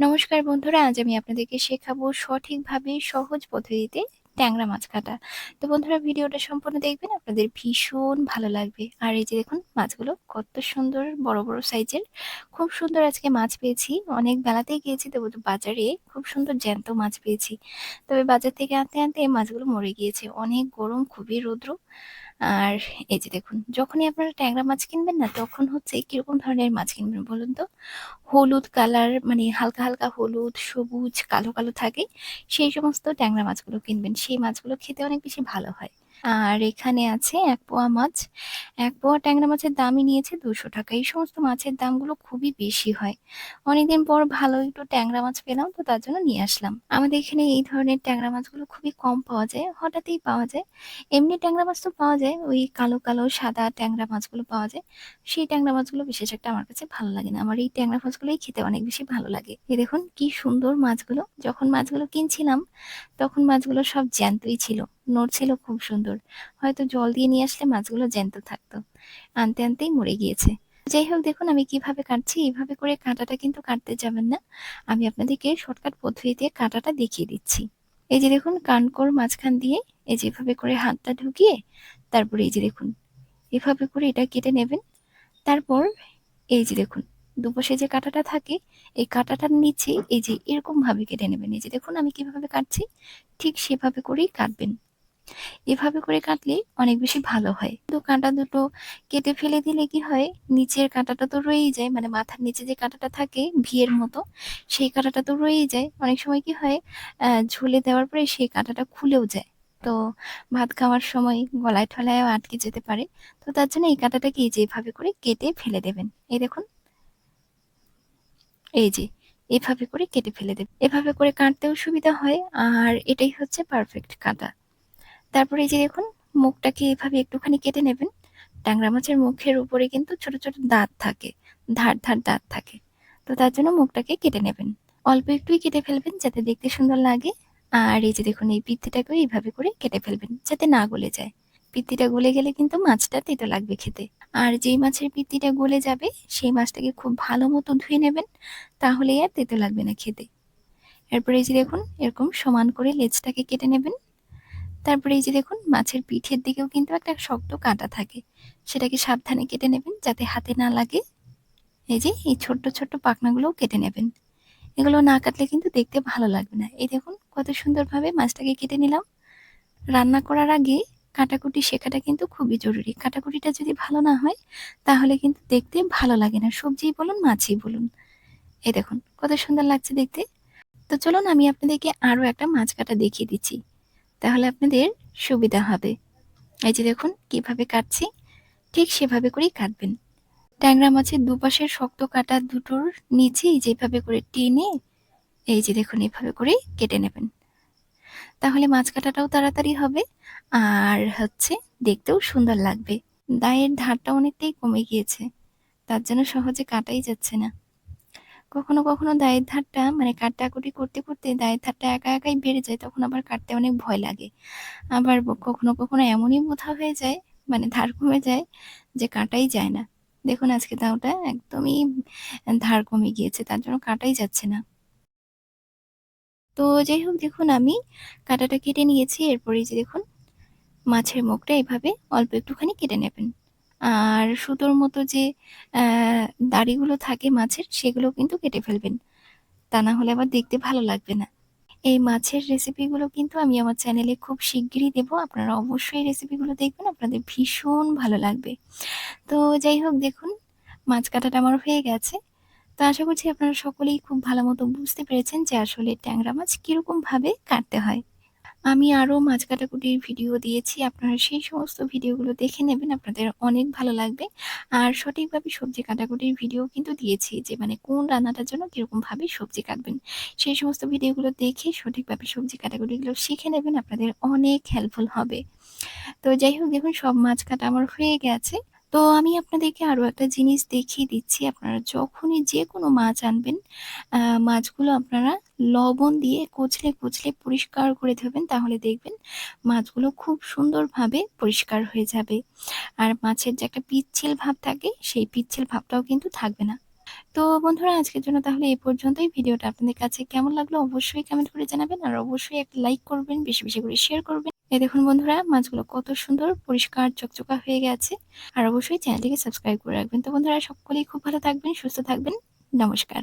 নমস্কার বন্ধুরা, আজ আমি আপনাদেরকে শেখাবো সঠিকভাবে সহজ পদ্ধতিতে ট্যাংরা মাছ কাটা। তো বন্ধুরা, ভিডিওটা সম্পূর্ণ দেখবেন, আপনাদের ভীষণ ভালো লাগবে। আর এই যে দেখুন, মাছগুলো কত সুন্দর, বড় বড় সাইজের। খুব সুন্দর আজকে মাছ পেয়েছি। অনেক বেলাতেই গিয়েছি তো বাজারে খুব সুন্দর জ্যান্ত মাছ পেয়েছি। তবে বাজার থেকে আনতে আনতে মাছগুলো মরে গিয়েছে। অনেক গরম, খুবই রৌদ্র। আর এই যে দেখুন, যখনই আপনারা ট্যাংরা মাছ কিনবেন না, তখন হচ্ছে কীরকম ধরনের মাছ কিনবেন বলুন তো? হলুদ কালার মানে হালকা হালকা হলুদ, সবুজ, কালো কালো থাকে, সেই সমস্ত ট্যাংরা মাছগুলো কিনবেন। সেই মাছগুলো খেতে অনেক বেশি ভালো হয়। আর এখানে আছে এক পোয়া মাছ। এক পোয়া ট্যাংরা মাছের দামই নিয়েছে দুশো টাকা। এই সমস্ত মাছের দামগুলো খুবই বেশি হয়। অনেকদিন পর ভালো একটু ট্যাংরা মাছ পেলাম, তো তার জন্য নিয়ে আসলাম। আমাদের এখানে এই ধরনের ট্যাংরা মাছগুলো খুবই কম পাওয়া যায়, হঠাৎই পাওয়া যায়। এমনি ট্যাংরা মাছ তো পাওয়া যায়, ওই কালো কালো সাদা ট্যাংরা মাছগুলো পাওয়া যায়। সেই ট্যাংরা মাছগুলো বিশেষ একটা আমার কাছে ভালো লাগে না। আমার এই ট্যাংরা মাছগুলোই খেতে অনেক বেশি ভালো লাগে। এই দেখুন কি সুন্দর মাছগুলো। যখন মাছগুলো কিনছিলাম, তখন মাছগুলো সব জ্যান্তই ছিল। নড়ছিল খুব সুন্দর। হয়তো জল দিয়ে নিয়ে আসলে মাছগুলো জ্যান্ত থাকতো। আনতে আনতেই মরে গিয়েছে। যাই হোক, দেখুন আমি কীভাবে কাটছি। এইভাবে করে কাঁটাটা কিন্তু কাটতে যাবেন না। আমি আপনাদেরকে শর্টকাট পদ্ধতিতে কাঁটাটা দেখিয়ে দিচ্ছি। এই যে দেখুন, কানকোর মাঝখান দিয়ে এই যেভাবে করে হাতটা ঢুকিয়ে, তারপরে এই যে দেখুন, এভাবে করে এটা কেটে নেবেন। তারপর এই যে দেখুন, দুপাশে যে কাঁটাটা থাকে, এই কাঁটাটার নিচে এই যে এরকম ভাবে কেটে নেবেন। এই যে দেখুন, আমি কীভাবে কাটছি, ঠিক সেভাবে করেই কাটবেন। এভাবে করে কাটলে অনেক বেশি ভালো হয়। তো কাঁটা দুটো কেটে ফেলে দিলে কি হয়? নিচের কাঁটাটা তো রয়েই যায় মানে মাথার নিচে যে কাঁটাটা থাকে ভিয়ের মতো, সেই কাঁটাটা তো রয়েই যায়। অনেক সময় কি হয় ঝুলে দেওয়ার পরে সেই কাঁটাটা খুলেও যায়। তো ভাত খাওয়ার সময় গলায় ঠলায়ও আটকে যেতে পারে। তো তার জন্য এই কাঁটাটাকে এই যে এভাবে করে কেটে ফেলে দেবেন। এই দেখুন। এই যে এভাবে করে কেটে ফেলে দেবেন। এভাবে করে কাটতেও সুবিধা হয়। আর এটাই হচ্ছে পারফেক্ট কাঁটা। তারপরে এই যে দেখুন, মুখটাকে এভাবে একটুখানি কেটে নেবেন। ট্যাংরা মাছের মুখের উপরে কিন্তু ছোট ছোট দাঁত থাকে, ধার ধার দাঁত থাকে। তো তার জন্য মুখটাকে কেটে নেবেন। অল্প একটুই কেটে ফেলবেন যাতে দেখতে সুন্দর লাগে। আর এই যে দেখুন, এই পিত্তিটাকেও এইভাবে করে কেটে ফেলবেন যাতে না গলে যায়। পিত্তিটা গলে গেলে কিন্তু মাছটা তেতো লাগবে খেতে। আর যেই মাছের পিত্তিটা গলে যাবে, সেই মাছটাকে খুব ভালো মতো ধুয়ে নেবেন তাহলে আর তেতো লাগবে না খেতে। এরপরে এই যে দেখুন, এরকম সমান করে লেজটাকে কেটে নেবেন। তারপরে এই যে দেখুন, মাছের পিঠের দিকেও কিন্তু একটা শক্ত কাঁটা থাকে। সেটাকে সাবধানে কেটে নেবেন যাতে হাতে না লাগে। এই যে এই ছোট্ট ছোট্ট পাখনাগুলোও কেটে নেবেন। এগুলো না কাটলে কিন্তু দেখতে ভালো লাগবে না। এই দেখুন, কত সুন্দরভাবে মাছটাকে কেটে নিলাম। রান্না করার আগে কাটাকুটি শেখাটা কিন্তু খুবই জরুরি। কাটাকুটিটা যদি ভালো না হয়, তাহলে কিন্তু দেখতে ভালো লাগে না। সবজিই বলুন, মাছই বলুন। এই দেখুন, কত সুন্দর লাগছে দেখতে। তো চলুন, আমি আপনাদেরকে আরও একটা মাছ কাটা দেখিয়ে দিচ্ছি। তাহলে আপনাদের সুবিধা হবে। এই যে দেখুন, কীভাবে কাটছি? ঠিক সেভাবে করেই কাটবেন। ট্যাংরা মাছের দুপাশের শক্ত কাটা দুটোর নিচে যেভাবে করে টেনে, এই যে দেখুন, এভাবে করে কেটে নেবেন। তাহলে মাছ কাটাটাও তাড়াতাড়ি হবে, আর হচ্ছে দেখতেও সুন্দর লাগবে। দায়ের ধারটা অনেকটাই কমে গিয়েছে, তার জন্য সহজে কাটাই যাচ্ছে না। কখনো কখনো দায়ের ধারটা মানে কাটাকুটি করতে করতে দায়ের ধারটা একা একাই বেড়ে যায়, তখন আবার কাটতে অনেক ভয় লাগে। আবার কখনো কখনো এমনই বোধা হয়ে যায় মানে ধার কমে যায় যে কাটাই যায় না। দেখুন আজকে দাওটা একদমই ধার কমে গিয়েছে, তার জন্য কাটাই যাচ্ছে না। তো যাই হোক, দেখুন আমি কাটাটা কেটে নিয়েছি, এরপরে যে দেখুন, মাছের মুখটা এভাবে অল্প একটুখানি কেটে নেবেন। আর সুতোর মতো যে দাড়িগুলো থাকে মাছের সেগুলো কিন্তু কেটে ফেলবেন। তা না হলে আবার দেখতে ভালো লাগবে না। এই মাছের রেসিপিগুলো কিন্তু আমি আমার চ্যানেলে খুব শিগগিরই দেবো। আপনারা অবশ্যই রেসিপিগুলো দেখবেন, আপনাদের ভীষণ ভালো লাগবে। তো যাই হোক, দেখুন, মাছ কাটাটা আমার হয়ে গেছে। তো আশা করছি আপনারা সকলেই খুব ভালো মতো বুঝতে পেরেছেন যে আসলে ট্যাংরা মাছ কীরকমভাবে কাটতে হয়। আমি আরও মাছ কাটাকুটির ভিডিও দিয়েছি। আপনারা সেই সমস্ত ভিডিওগুলো দেখে নেবেন। আপনাদের অনেক ভালো লাগবে। আর সঠিকভাবে সবজি কাটাকুটির ভিডিও কিন্তু দিয়েছি যে মানে কোন রান্নাটার জন্য কীরকমভাবে সবজি কাটবেন। সেই সমস্ত ভিডিওগুলো দেখে সঠিকভাবে সবজি কাটাকুটিগুলো শিখে নেবেন। আপনাদের অনেক হেল্পফুল হবে। তো যাই হোক, দেখুন, সব মাছ কাটা আমার হয়ে গেছে। তো আমি আপনাদেরকে আরও একটা জিনিস দেখিয়ে দিচ্ছি। আপনারা যখনই যে কোনো মাছ আনবেন মাছগুলো আপনারা লবণ দিয়ে কচলে কচলে পরিষ্কার করে ধোবেন তাহলে দেখবেন মাছগুলো খুব সুন্দরভাবে পরিষ্কার হয়ে যাবে আর মাছের যে একটা পিচ্ছিল ভাব থাকে সেই পিচ্ছিল ভাবটাও কিন্তু থাকবে না তো বন্ধুরা আজকের জন্য তাহলে এই পর্যন্তই। ভিডিওটা আপনাদের কাছে কেমন লাগল অবশ্যই কমেন্ট করে জানাবেন। আর অবশ্যই একটা লাইক করবেন, বেশি, বেশি করে শেয়ার করবেন। এই দেখুন বন্ধুরা মাছগুলো কত সুন্দর পরিষ্কার চকচকা হয়ে গেছে। আর অবশ্যই চ্যানেলটিকে সাবস্ক্রাইব করে রাখবেন। তো বন্ধুরা সকলেই খুব ভালো থাকবেন, সুস্থ থাকবেন। নমস্কার।